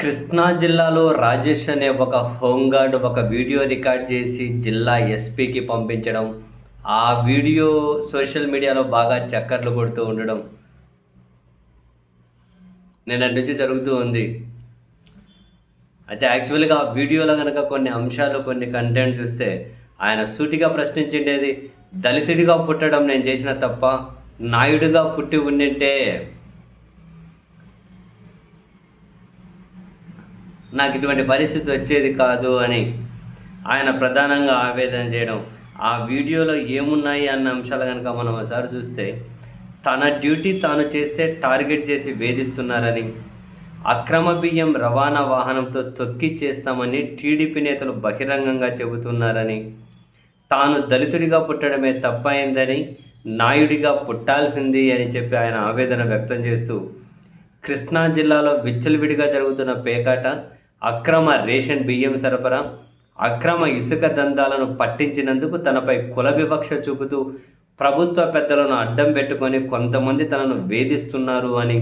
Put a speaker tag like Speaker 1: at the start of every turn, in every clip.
Speaker 1: కృష్ణా జిల్లాలో రాజేష్ అనే ఒక హోంగార్డ్ ఒక వీడియో రికార్డ్ చేసి జిల్లా ఎస్పీకి పంపించడం. ఆ వీడియో సోషల్ మీడియాలో బాగా చక్కర్లు కొడుతూ ఉండడం. నిన్నటి నుంచి జరుగుతూ ఉంది. అయితే యాక్చువల్గా ఆ వీడియోలో కనుక కొన్ని అంశాలు కొన్ని కంటెంట్ చూస్తే ఆయన సూటిగా ప్రశ్నించిండేది దళితుడిగా పుట్టడం నేను చేసిన తప్ప నాయుడుగా పుట్టి ఉండింటే నాకు ఇటువంటి పరిస్థితి వచ్చేది కాదు అని ఆయన ప్రధానంగా ఆవేదన చేయడం. ఆ వీడియోలో ఏమున్నాయి అన్న అంశాలు కనుక మనం ఒకసారి చూస్తే తన డ్యూటీ తాను చేస్తే టార్గెట్ చేసి వేధిస్తున్నారని అక్రమ బియ్యం రవాణా వాహనంతో తొక్కి చేస్తామని టీడీపీ నేతలు బహిరంగంగా చెబుతున్నారని తాను దళితుడిగా పుట్టడమే తప్పైందని నాయుడిగా పుట్టాల్సింది అని చెప్పి ఆయన ఆవేదన వ్యక్తం చేస్తూ కృష్ణా జిల్లాలో విచ్చలవిడిగా జరుగుతున్న పేకాట అక్రమ రేషన్ బియ్యం సరఫరా అక్రమ ఇసుక దందాలను పట్టించినందుకు తనపై కుల వివక్ష చూపుతూ ప్రభుత్వ పెద్దలను అడ్డం పెట్టుకొని కొంతమంది తనను వేధిస్తున్నారు అని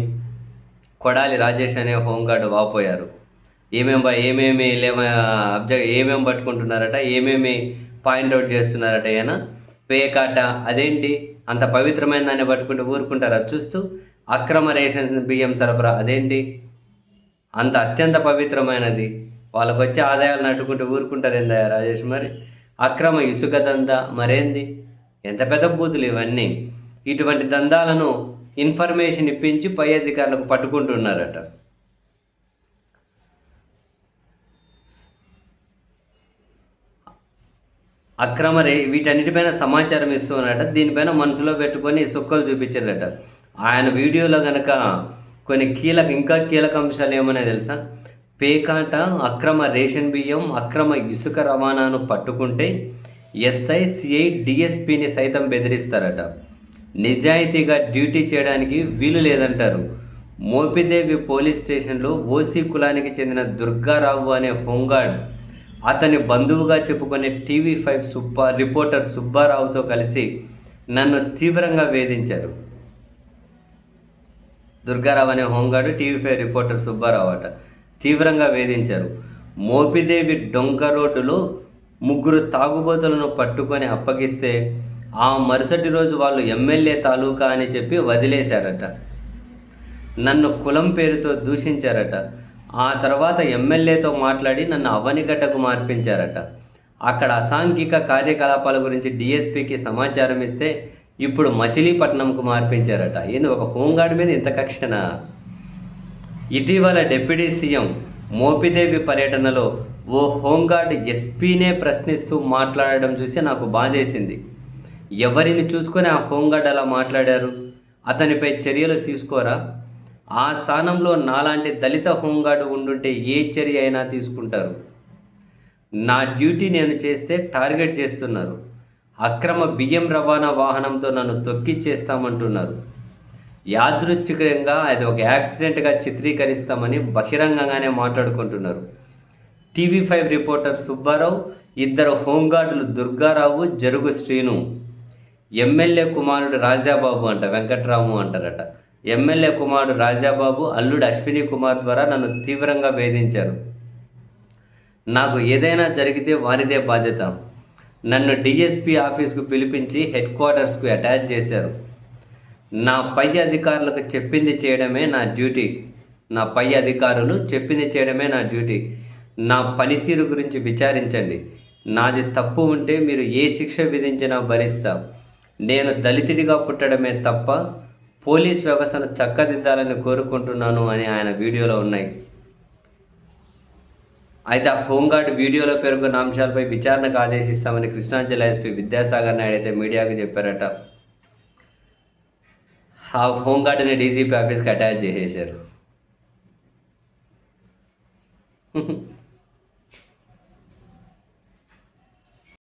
Speaker 1: కొడాలి రాజేష్ అనే హోంగార్డ్ వాపోయారు. ఏమేం ఏమేమి లేవ అబ్జెక్ట్ ఏమేమి పట్టుకుంటున్నారట ఏమేమి పాయింట్అవుట్ చేస్తున్నారట ఈయన పేకాట అదేంటి? అంత పవిత్రమైన దాన్ని పట్టుకుంటూ ఊరుకుంటారా? చూస్తూ అక్రమ రేషన్ బియ్యం సరఫరా అదేంటి? అంత అత్యంత పవిత్రమైనది. వాళ్ళకు వచ్చే ఆదాయాలను అడ్డుకుంటూ ఊరుకుంటారు ఏందా రాజేష్ మరి? అక్రమ ఇసుక దందా మరేంది? ఎంత పెద్ద బూతులు ఇవన్నీ. ఇటువంటి దందాలను ఇన్ఫర్మేషన్ ఇప్పించి పై అధికారులకు పట్టుకుంటున్నారట. అక్రమ రే వీటన్నిటిపైన సమాచారం ఇస్తున్నారట దీనిపైన మనసులో పెట్టుకొని సుక్కలు చూపించారట. ఆయన వీడియోలో కనుక కొన్ని కీలక ఇంకా కీలక అంశాలు ఏమన్నా తెలుసా? పేకాట అక్రమ రేషన్ బియ్యం అక్రమ ఇసుక రవాణాను పట్టుకుంటే ఎస్ఐ సిఐ డిఎస్పిని సైతం బెదిరిస్తారట. నిజాయితీగా డ్యూటీ చేయడానికి వీలు లేదంటారు. మోపిదేవి పోలీస్ స్టేషన్లో ఓసీ కులానికి చెందిన దుర్గారావు అనే హోంగార్డ్ అతని బంధువుగా చెప్పుకునే టీవీ ఫైవ్ సుబ్బా రిపోర్టర్ సుబ్బారావుతో కలిసి నన్ను తీవ్రంగా వేధించారు. దుర్గారావు అనే home guard TV five reporter Subbarao అట. తీవ్రంగా వేధించారు. మోపిదేవి డొంక రోడ్డులో ముగ్గురు తాగుబోతులను పట్టుకొని అప్పగిస్తే ఆ మరుసటి రోజు వాళ్ళు ఎమ్మెల్యే తాలూకా అని చెప్పి వదిలేశారట. నన్ను కులం పేరుతో దూషించారట. ఆ తర్వాత ఎమ్మెల్యేతో మాట్లాడి నన్ను అవనిగడ్డకు మార్పించారట. అక్కడ అసాంఘిక కార్యకలాపాల గురించి డిఎస్పీకి సమాచారం ఇస్తే ఇప్పుడు మచిలీపట్నంకు మార్పించారట. ఏంది ఒక హోంగార్డ్ మీద ఇంత కక్షణ? ఇటీవల డిప్యూటీ సీఎం మోపిదేవి పర్యటనలో ఓ హోంగార్డ్ ఎస్పీనే ప్రశ్నిస్తూ మాట్లాడడం చూసి నాకు బాధేసింది. ఎవరిని చూసుకొని ఆ హోంగార్డ్ అలా మాట్లాడారు? అతనిపై చర్యలు తీసుకోరా? ఆ స్థానంలో నాలాంటి దళిత హోంగార్డు ఉండుంటే ఏ చర్య అయినా తీసుకుంటారు. నా డ్యూటీ నేను చేస్తే టార్గెట్ చేస్తున్నారు. అక్రమ బియ్యం రవాణా వాహనంతో నన్ను తొక్కిచ్చేస్తామంటున్నారు. యాదృచ్ఛికంగా అది ఒక యాక్సిడెంట్గా చిత్రీకరిస్తామని బహిరంగంగానే మాట్లాడుకుంటున్నారు. టీవీ ఫైవ్ రిపోర్టర్ సుబ్బారావు ఇద్దరు హోంగార్డులు దుర్గారావు జరుగు శ్రీను ఎమ్మెల్యే కుమారుడు రాజాబాబు అంట వెంకట్రాము అంటారట. ఎమ్మెల్యే కుమారుడు రాజాబాబు అల్లుడు అశ్విని కుమార్ ద్వారా నన్ను తీవ్రంగా వేధించారు. నాకు ఏదైనా జరిగితే వారిదే బాధ్యత. నన్ను డిఎస్పి ఆఫీస్కు పిలిపించి హెడ్ క్వార్టర్స్కు అటాచ్ చేశారు. నా పై అధికారులకు చెప్పింది చేయడమే నా డ్యూటీ. నా పై అధికారులు చెప్పింది చేయడమే నా డ్యూటీ. నా పనితీరు గురించి విచారించండి. నాది తప్పు ఉంటే మీరు ఏ శిక్ష విధించినా భరిస్తా. నేను దళితుడిగా పుట్టడమే తప్ప పోలీస్ వ్యవస్థను చక్కదిద్దాలని కోరుకుంటున్నాను అని ఆయన వీడియోలో ఉన్నాయి. అయితే ఆ హోంగార్డ్ వీడియోలో పేర్కొన్న అంశాలపై విచారణకు ఆదేశిస్తామని కృష్ణా జిల్లా ఎస్పీ విద్యాసాగర్ నాయుడు అయితే మీడియాకు చెప్పారట. ఆ హోంగార్డ్ని డీజీపీ ఆఫీస్కి అటాచ్ చేసేసారు